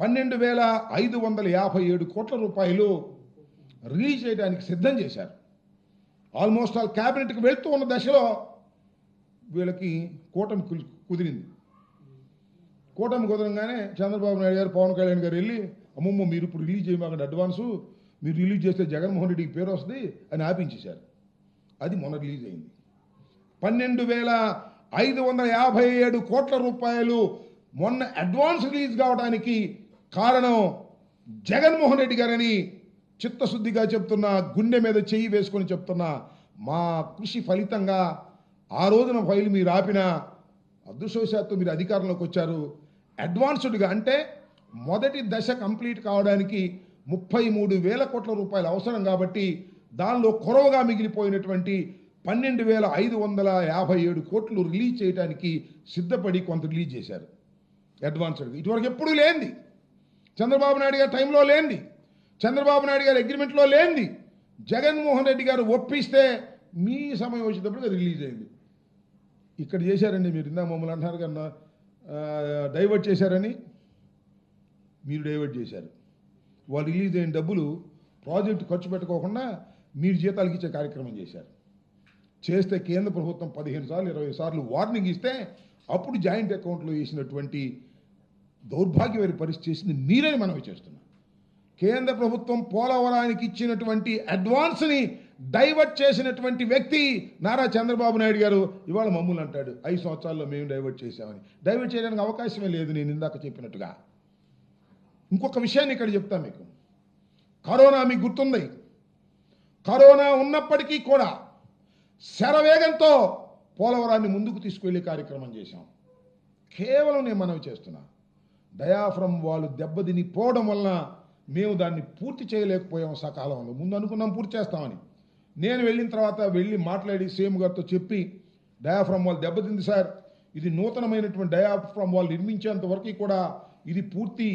పన్నెండు వేల ఐదు వందల యాభై ఏడు కోట్ల రూపాయలు రిలీజ్ చేయడానికి సిద్ధం చేశారు. ఆల్మోస్ట్ ఆల్ క్యాబినెట్కి వెళ్తూ ఉన్న దశలో వీళ్ళకి కూటమి కుదిరింది. కూటమి కుదరంగానే చంద్రబాబు నాయుడు గారు పవన్ కళ్యాణ్ గారు వెళ్ళి అమ్మమ్మ మీరు ఇప్పుడు రిలీజ్ చేయమాకండి అడ్వాన్సు మీరు రిలీజ్ చేస్తే జగన్మోహన్ రెడ్డికి పేరు వస్తుంది అని ఆపించేశారు. అది మొన్న రిలీజ్ అయింది. పన్నెండు వేల ఐదు వందల యాభై ఏడు కోట్ల రూపాయలు మొన్న అడ్వాన్స్ రిలీజ్ కావడానికి కారణం జగన్మోహన్ రెడ్డి గారని చిత్తశుద్ధిగా చెప్తున్నా గుండె మీద చెయ్యి వేసుకొని చెప్తున్నా మా కృషి ఫలితంగా ఆ రోజున ఫైల్ మీరు ఆపిన అదృష్టవశాత్తు మీరు అధికారంలోకి వచ్చారు. అడ్వాన్స్డ్గా అంటే మొదటి దశ కంప్లీట్ కావడానికి ముప్పై మూడు వేల కోట్ల రూపాయలు అవసరం కాబట్టి దానిలో కొరవగా మిగిలిపోయినటువంటి పన్నెండు వేల ఐదు వందల యాభై ఏడు కోట్లు రిలీజ్ చేయడానికి సిద్ధపడి కొంత రిలీజ్ చేశారు. అడ్వాన్స్డ్గా ఇటువరకు ఎప్పుడూ లేనిది. చంద్రబాబు నాయుడు గారి టైంలో లేనిది చంద్రబాబు నాయుడు గారి అగ్రిమెంట్లో లేనిది జగన్మోహన్ రెడ్డి గారు ఒప్పిస్తే మీ సమయం వచ్చేటప్పుడు అది రిలీజ్ అయింది. ఇక్కడ చేశారండి మీరు ఇందా మమ్మల్ని అంటున్నారు కన్నా డైవర్ట్ చేశారని. మీరు డైవర్ట్ చేశారు. వాళ్ళు రిలీజ్ అయిన డబ్బులు ప్రాజెక్టు ఖర్చు పెట్టుకోకుండా మీరు జీతాలకు ఇచ్చే కార్యక్రమం చేశారు. చేస్తే కేంద్ర ప్రభుత్వం పదిహేను సార్లు ఇరవై సార్లు వార్నింగ్ ఇస్తే అప్పుడు జాయింట్ అకౌంట్లో వేసినటువంటి దౌర్భాగ్యమైన పరిస్థితి చేసింది మీరని మనవి చేస్తున్నాం కేంద్ర ప్రభుత్వం పోలవరానికి ఇచ్చినటువంటి అడ్వాన్స్ని డైవర్ట్ చేసినటువంటి వ్యక్తి నారా చంద్రబాబు నాయుడు గారు ఇవాళ మమ్మల్ని అంటాడు ఐదు సంవత్సరాల్లో మేము డైవర్ట్ చేశామని. డైవర్ట్ చేయడానికి అవకాశమే లేదు నేను ఇందాక చెప్పినట్టుగా. ఇంకొక విషయాన్ని ఇక్కడ చెప్తా మీకు. కరోనా మీకు గుర్తుంది. కరోనా ఉన్నప్పటికీ కూడా శరవేగంతో పోలవరాన్ని ముందుకు తీసుకువెళ్ళే కార్యక్రమం చేశాం. కేవలం నేను మనవి చేస్తున్నా. డయాఫ్రమ్ వాళ్ళు దెబ్బతిని పోవడం వలన మేము దాన్ని పూర్తి చేయలేకపోయాం సకాలంలో. ముందు అనుకున్నాం పూర్తి చేస్తామని. నేను వెళ్ళిన తర్వాత వెళ్ళి మాట్లాడి సీఎం గారితో చెప్పి డయాఫ్రమ్ వాళ్ళు దెబ్బతింది సార్. ఇది నూతనమైనటువంటి డయాఫ్రమ్ వాళ్ళు నిర్మించేంత వరకు కూడా ఇది పూర్తి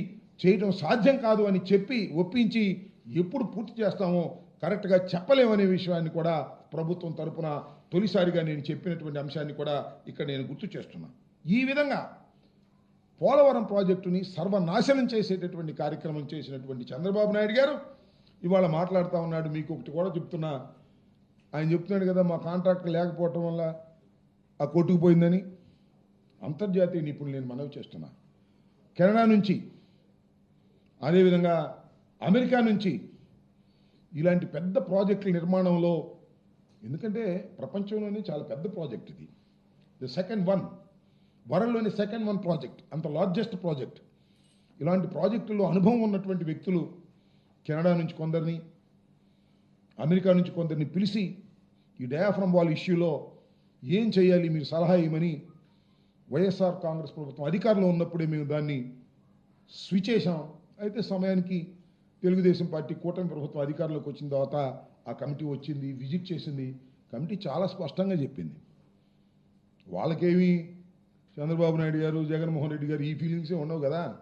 చేయడం సాధ్యం కాదు అని చెప్పి ఒప్పించి ఎప్పుడు పూర్తి చేస్తామో కరెక్ట్గా చెప్పలేమనే విషయాన్ని కూడా ప్రభుత్వం తరపున తొలిసారిగా నేను చెప్పినటువంటి అంశాన్ని కూడా ఇక్కడ నేను గుర్తు చేస్తున్నాను ఈ విధంగా పోలవరం ప్రాజెక్టుని సర్వనాశనం చేసేటటువంటి కార్యక్రమం చేసినటువంటి చంద్రబాబు నాయుడు గారు ఇవాళ మాట్లాడుతూ ఉన్నాడు. మీకు ఒకటి కూడా చెప్తున్నా. ఆయన చెప్తున్నాడు కదా మా కాంట్రాక్ట్ లేకపోవటం వల్ల ఆ కొట్టుకుపోయిందని అంతర్జాతీయ నిపుణులు నేను మనవి చేస్తున్నా. కెనడా నుంచి అదేవిధంగా అమెరికా నుంచి ఇలాంటి పెద్ద ప్రాజెక్టుల నిర్మాణంలో ఎందుకంటే ప్రపంచంలోనే చాలా పెద్ద ప్రాజెక్ట్ ఇది. ద సెకండ్ వన్ వరల్డ్లోని సెకండ్ వన్ ప్రాజెక్ట్ అంత లార్జెస్ట్ ప్రాజెక్ట్. ఇలాంటి ప్రాజెక్టుల్లో అనుభవం ఉన్నటువంటి వ్యక్తులు కెనడా నుంచి కొందరిని అమెరికా నుంచి కొందరిని పిలిచి ఈ డయాఫ్రమ్ వాల్ ఇష్యూలో ఏం చేయాలి మీరు సలహా ఇవ్వమని వైఎస్ఆర్ కాంగ్రెస్ ప్రభుత్వం అధికారంలో ఉన్నప్పుడే మేము దాన్ని స్విచ్ చేశాం. అయితే సమయానికి తెలుగుదేశం పార్టీ కూటమి ప్రభుత్వం అధికారంలోకి వచ్చిన తర్వాత ఆ కమిటీ వచ్చింది విజిట్ చేసింది. కమిటీ చాలా స్పష్టంగా చెప్పింది. వాళ్ళకేమీ చంద్రబాబు నాయుడు గారు జగన్మోహన్ రెడ్డి గారు ఈ ఫీలింగ్సే ఉండవు కదా?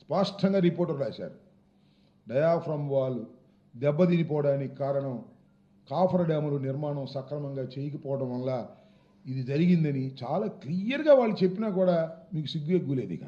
స్పష్టంగా రిపోర్టర్ రాశారు. డయాఫ్రమ్ వాల్ దెబ్బతినిపోవడానికి కారణం కాఫర్ డ్యాములు నిర్మాణం సక్రమంగా చేయకపోవడం వల్ల ఇది జరిగిందని చాలా క్లియర్గా వాళ్ళు చెప్పినా కూడా మీకు సిగ్గు ఎగ్గులేదు ఇక.